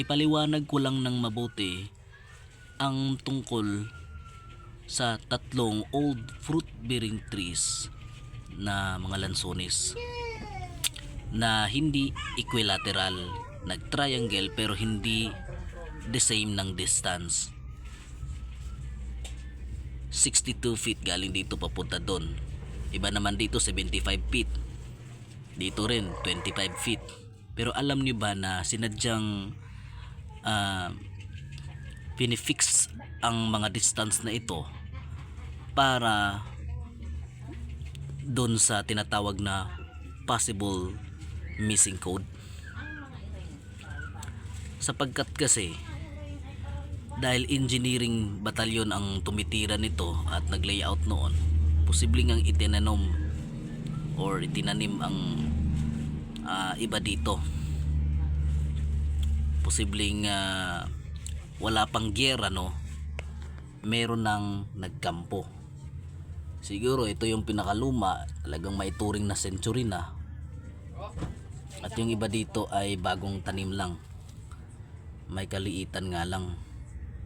ipaliwanag ko lang ng mabuti ang tungkol sa tatlong old fruit bearing trees na mga lansones na hindi equilateral nag-triangle pero hindi the same ng distance. 62 feet galing dito papunta doon. Iba naman dito 75 feet. Dito rin 25 feet. Pero alam niyo ba na sinadyang ah, pinifix ang mga distance na ito para doon sa tinatawag na possible missing code. Sapagkat kasi dahil engineering batalyon ang tumitira nito at nag-layout noon posibleng ang itinanom or itinanim ang ah, iba dito posibleng ah, wala pang gyera no? Meron nang nagkampo. Siguro ito yung pinakaluma talagang may turing na century na. At yung iba dito ay bagong tanim lang. May kaliitan nga lang.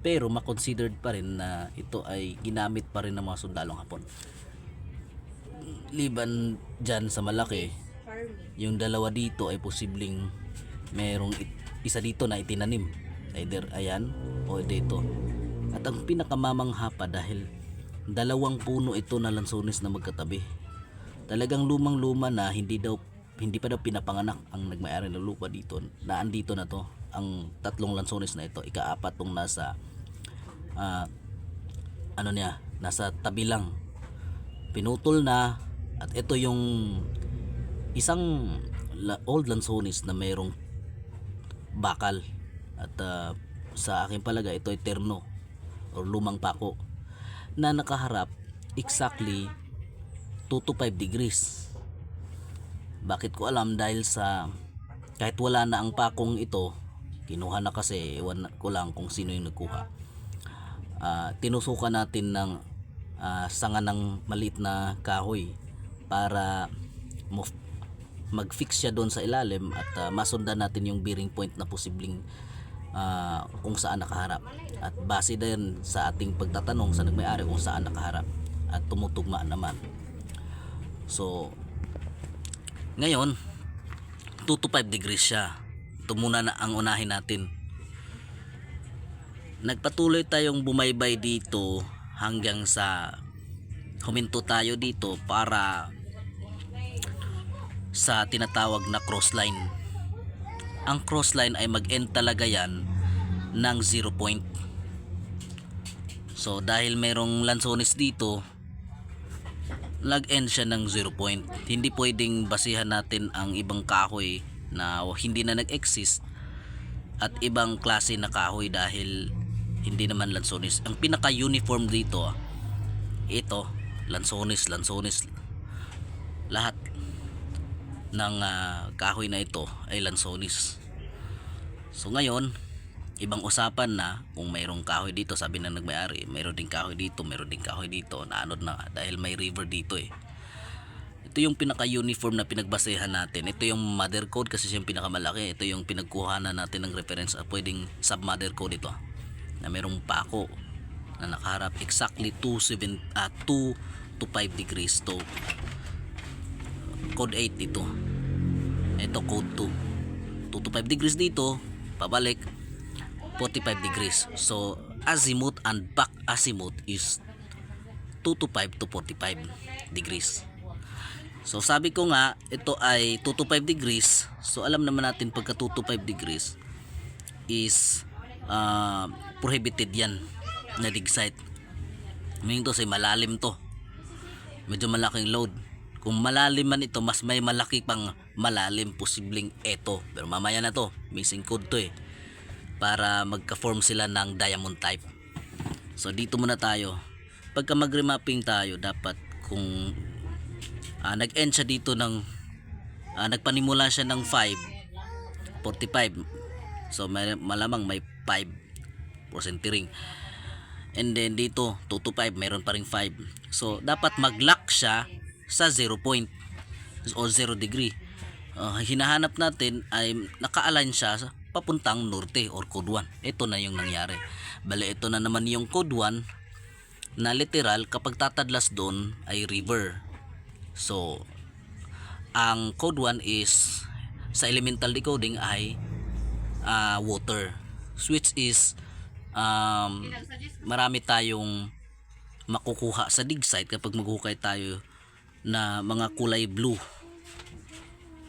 Pero makonsidered pa rin na ito ay ginamit pa rin ng mga sundalong hapon. Liban dyan sa malaki yung dalawa dito ay posibleng merong isa dito na itinanim. Either ayan o dito. At ang pinakamamangha pa dahil dalawang puno ito na lansones na magkatabi. Talagang lumang luma na hindi daw hindi pa daw pinapanganak ang nagmayari ng lupa dito. Na andito na to ang tatlong lansones na ito. Ikaapat tong nasa ah, ano niya nasa tabi lang. Pinutol na at ito yung isang old lansones na mayroong bakal. At ah, sa akin palaga ito ay terno o lumang pako na nakaharap exactly 2 to 5 degrees. Bakit ko alam? Dahil sa kahit wala na ang pakong ito kinuha na kasi ewan ko lang kung sino yung nagkuha. Ah, tinusukan natin ng ah, sanga ng maliit na kahoy para mag-fix siya doon sa ilalim at ah, masundan natin yung bearing point na posibleng ah, kung saan nakaharap. At base din sa ating pagtatanong sa nagmay-ari kung saan nakaharap at tumutugma naman. So ngayon 2 to 5 degrees siya. Ito muna na ang unahin natin. Nagpatuloy tayong bumaybay dito hanggang sa huminto tayo dito para sa tinatawag na crossline. Ang crossline ay mag-end talaga yan ng 0 point. So dahil merong lansones dito, lag-end siya ng 0 point. Hindi pwedeng basihan natin ang ibang kahoy na hindi na nag-exist at ibang klase na kahoy dahil hindi naman lansones. Ang pinaka-uniform dito, ito, lansones, lansones. Lahat ng ah, kahoy na ito ay lansones. So ngayon, ibang usapan na kung mayroong kahoy dito, sabi na nagmayari, mayroon ding kahoy dito, mayroon ding kahoy dito, naanod na dahil may river dito eh. Ito yung pinaka-uniform na pinagbasehan natin. Ito yung mother code kasi siya yung pinakamalaki. Ito yung pinagkuhanan natin ng reference. Ah, pwedeng sub-mother code ito. Na merong pako na nakaharap exactly 2, 7, ah, 2 to 5 degrees to code 8 dito. Ito code 2. 2 to 5 degrees dito, pabalik 45 degrees. So azimuth and back azimuth is 2 to 5 to 45 degrees. So sabi ko nga, ito ay 2 to 5 degrees. So alam naman natin pagka 2 to 5 degrees is uh, prohibited yan na dig site. Meaning to say malalim to. Medyo malaking load. Kung malalim man ito, mas may malaki pang malalim posibleng eto. Pero mamaya na to, missing code to eh. Para magka-form sila ng diamond type. So dito muna tayo. Pagka mag-remapping tayo, dapat kung ah, nag-end siya dito ng ah, nagpanimula siya ng 5 45 so may, malamang may 5 ring and then dito 2 to 5 mayroon pa ring 5 so dapat mag-lock siya sa 0 point o 0 degree Ah, hinahanap natin ay naka-align siya sa- papuntang norte or code 1. Ito na yung nangyari. Bale, ito na naman yung code 1 na literal kapag tatadlas doon ay river. So, ang code 1 is sa elemental decoding ay ah, water. Switch is um, marami tayong makukuha sa dig site kapag maghukay tayo na mga kulay blue.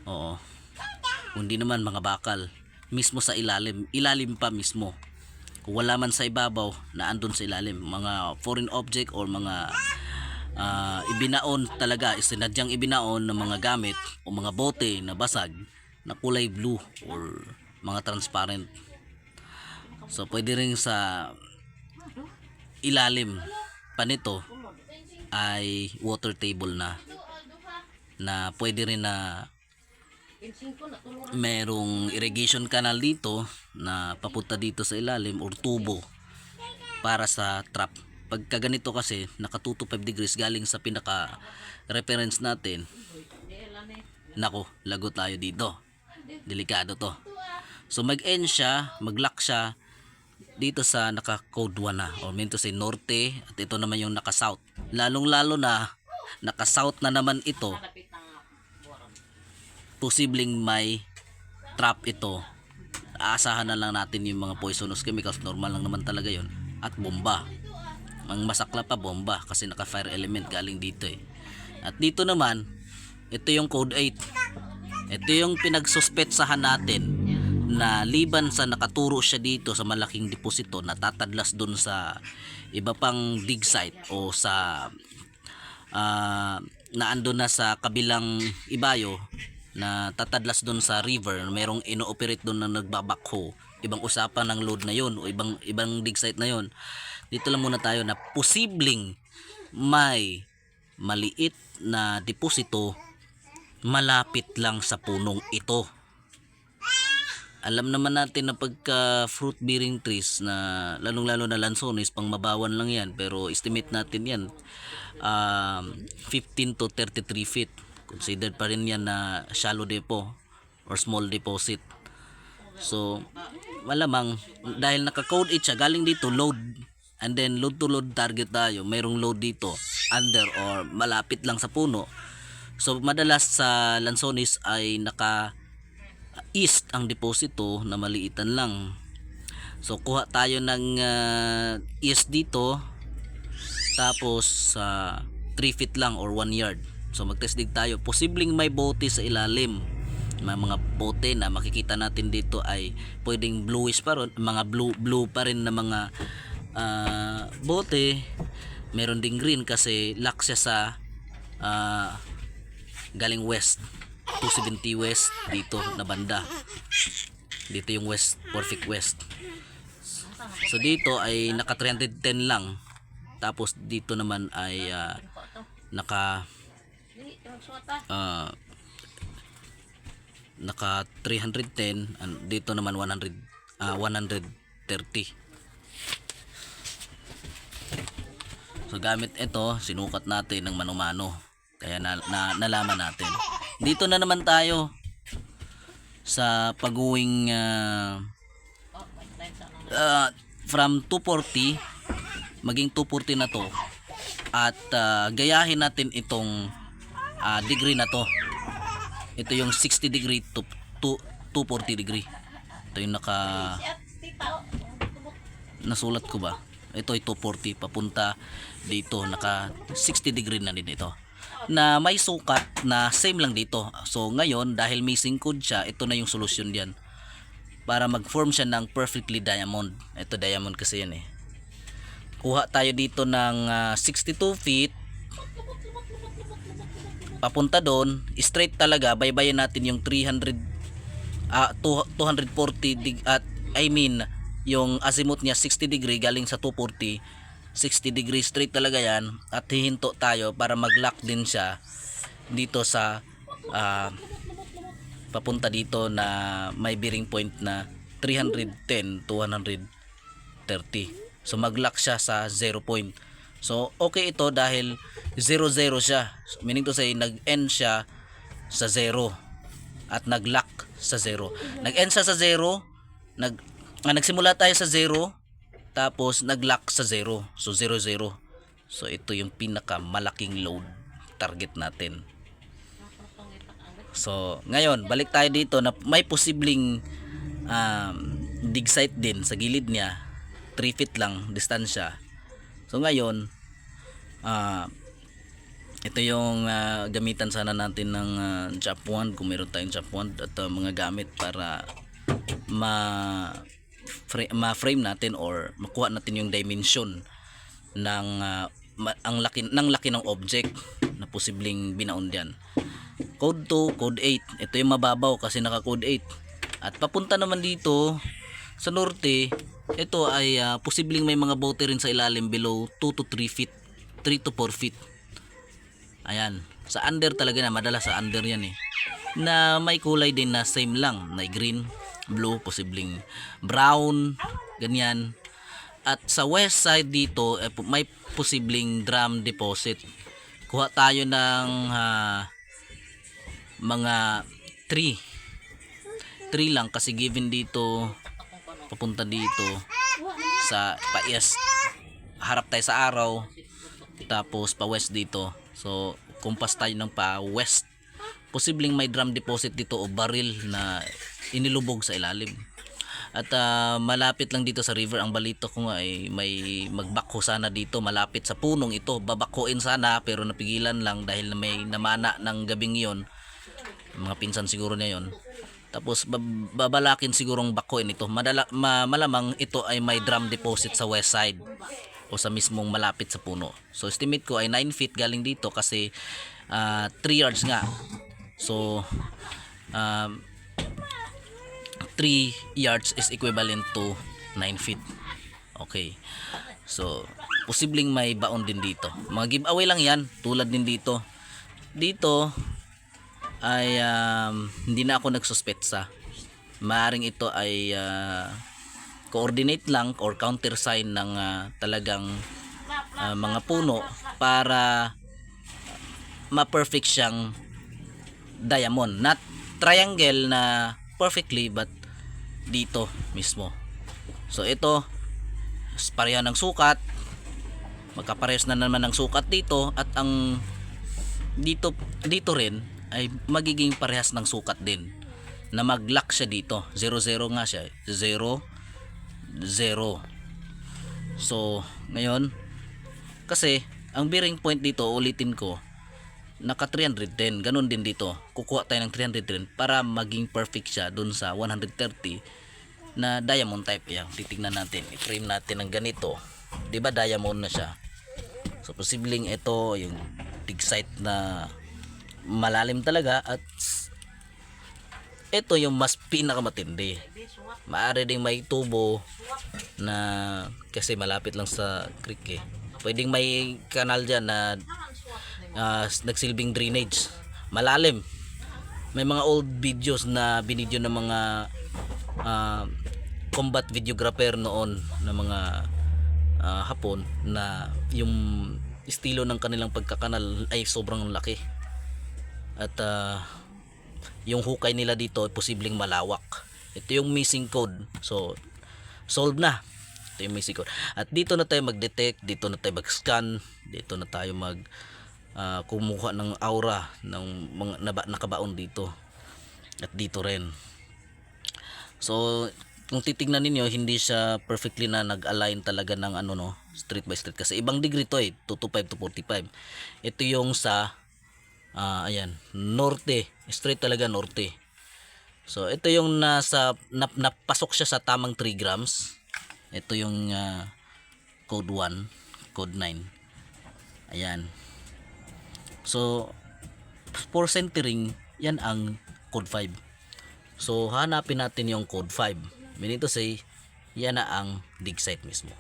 Oo. Hindi naman mga bakal. Mismo sa ilalim. Ilalim pa mismo. Kung wala man sa ibabaw na andun sa ilalim. Mga foreign object or mga ah, ibinaon talaga. Isinadyang ibinaon ng mga gamit o mga bote na basag na kulay blue or mga transparent. So pwede rin sa ilalim pa nito ay water table na na pwede rin na merong irrigation canal dito na papunta dito sa ilalim or tubo para sa trap. Pagka ganito kasi naka 2 to 5 degrees galing sa pinaka reference natin. Nako, lago tayo dito. Delikado to. So mag-end siya, mag-lock siya dito sa naka code 1 na or mean to say norte at ito naman yung naka south. Lalong lalo na naka south na naman ito. Posibleng may trap ito. Aasahan na lang natin yung mga poisonous chemicals. Normal lang naman talaga yon at bomba. Ang masakla pa bomba. Kasi naka fire element galing dito eh. At dito naman ito yung code 8 ito yung pinagsuspetsahan natin na liban sa nakaturo siya dito sa malaking deposito na tatadlas dun sa iba pang dig site o sa ah na ando na sa kabilang ibayo na tatadlas doon sa river merong ino-operate doon na nagbabakho. Ibang usapan ng load na yon o ibang ibang dig site na yon dito lang muna tayo na posibleng may maliit na deposito malapit lang sa punong ito alam naman natin na pagka fruit bearing trees na lalong lalo na lansones pang mabawan lang yan pero estimate natin yan um, 15 to 33 feet. Considered pa rin yan na shallow depo or small deposit. So malamang dahil naka-code it siya galing dito load. And then load to load target tayo mayroong load dito under or malapit lang sa puno. So madalas sa lansones ay naka east ang deposito na maliitan lang. So kuha tayo ng ah, east dito. Tapos sa 3 feet lang or 1 yard. So magtest dig tayo. Posibleng may bote sa ilalim. May mga bote na makikita natin dito ay pwedeng bluish pa ron, mga blue blue pa rin na mga ah, bote. Meron ding green kasi lock siya sa ah, galing west 270 west dito na banda. Dito yung west perfect west. So dito ay naka 310 lang. Tapos dito naman ay ah, naka ah, naka 310 and dito naman 100 ah, 130 So gamit ito, sinukat natin ng mano-mano. Kaya na, na, nalaman natin. Dito na naman tayo sa pag-uwing ah, ah, from 240 maging 240 na to at ah, gayahin natin itong ah, degree na to. Ito yung 60 degree to, to 240 degree. Ito yung naka nasulat ko ba? Ito ay 240 papunta dito naka 60 degree na din ito na may sukat na same lang dito. So ngayon dahil missing code siya, ito na yung solusyon diyan para mag-form siya ng perfectly diamond. Ito diamond kasi yan eh. Kuha tayo dito ng ah, 62 feet papunta doon, straight talaga, baybayin natin yung 300 ah, two- 240 dig at I mean yung azimuth niya 60 degree galing sa 240 60 degree straight talaga yan at hihinto tayo para mag-lock din siya dito sa ah, papunta dito na may bearing point na 310 to 130 so mag-lock siya sa 0 point. So okay ito dahil 0 0 siya. So, meaning to say nag-end siya sa 0 at nag-lock sa 0 nag-end siya sa 0 nag ah, nagsimula tayo sa 0 tapos nag-lock sa 0. So 0 0. So ito yung pinakamalaking load target natin. So ngayon, balik tayo dito na may posibleng um, dig site din sa gilid niya. 3 feet lang distansya. So ngayon, ah ito yung ah, gamitan sana natin ng uh, chop wand kung meron tayong chop wand at ah, mga gamit para ma ma-frame natin or makuha natin yung dimension ng ma- ang laki ng laki ng object na posibleng binaon diyan. Code 2, code 8. Ito yung mababaw kasi naka code 8. At papunta naman dito sa norte, ito ay ah, posibleng may mga bote rin sa ilalim below 2 to 3 feet, 3 to 4 feet. Ayan. Sa under talaga na, madalas sa under yan eh. Na may kulay din na same lang. Na green, blue, posibleng brown, ganyan. At sa west side dito, eh, may posibleng drum deposit. Kuha tayo ng ah, mga 3. 3 lang kasi given dito, papunta dito sa pa-east. Harap tayo sa araw, tapos pa west dito so kumpas tayo ng pa west posibleng may drum deposit dito o baril na inilubog sa ilalim. At ah, malapit lang dito sa river. Ang balito ko nga ay may magbakho sana dito. Malapit sa punong ito. Babakhoin sana pero napigilan lang dahil may namana ng gabing yon mga pinsan siguro niya yon tapos bab- babalakin sigurong bakuin ito. Madala, ma- malamang ito ay may drum deposit sa west side o sa mismong malapit sa puno. So estimate ko ay 9 feet galing dito kasi 3 yards nga. So um, 3 yards is equivalent to 9 feet okay so posibleng may baon din dito mga giveaway lang yan tulad din dito dito ay um, hindi na ako nagsuspetsa. Maaring ito ay ah, coordinate lang or counter sign ng ah, talagang ah, mga puno para ma-perfect siyang diamond. Not triangle na perfectly but dito mismo. So ito pareho ng sukat. Magkaparehas na naman ng sukat dito at ang dito dito rin ay magiging parehas ng sukat din na mag-lock siya dito 0 0 nga siya 0 0 so ngayon kasi ang bearing point dito ulitin ko naka 310 ganun din dito. Kukuha tayo ng 310 para maging perfect siya dun sa 130 na diamond type. Yan titignan natin. I-frame natin ng ganito. Di ba diamond na siya? So posibleng ito yung dig site na malalim talaga at ito yung mas pinakamatindi. Maaari ding may tubo na kasi malapit lang sa creek eh. Pwedeng may kanal dyan na ah, nagsilbing drainage. Malalim. May mga old videos na binidyo ng mga ah, combat videographer noon na mga ah, hapon na yung estilo ng kanilang pagkakanal ay sobrang laki. At ah, yung hukay nila dito ay posibleng malawak. Ito yung missing code. So solved na. Ito yung missing code. At dito na tayo mag-detect dito na tayo mag-scan dito na tayo mag ah, kumuha ng aura ng mga naba, nakabaon dito at dito rin so kung titignan ninyo hindi siya perfectly na nag-align talaga ng ano no street by street kasi ibang degree to eh 225 to 45 ito yung sa Ah, ayan, norte. Straight talaga norte. So, ito yung nasa nap, napasok siya sa tamang 3 grams. Ito yung ah, code 1, code 9. Ayan. So, for centering, yan ang code 5. So, hanapin natin yung code 5. Meaning to say, yan na ang dig site mismo.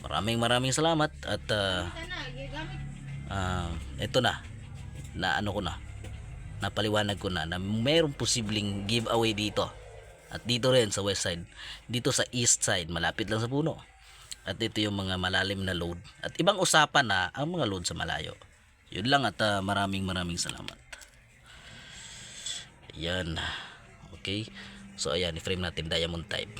Maraming maraming salamat at ah, ah, ito na. Na ano ko na. Napaliwanag ko na na mayroong posibleng giveaway dito. At dito rin sa west side. Dito sa east side malapit lang sa puno. At ito yung mga malalim na load. At ibang usapan na ang mga load sa malayo yun lang at ah, maraming maraming salamat. Yan. Okay. So ayan, i-frame natin diamond type.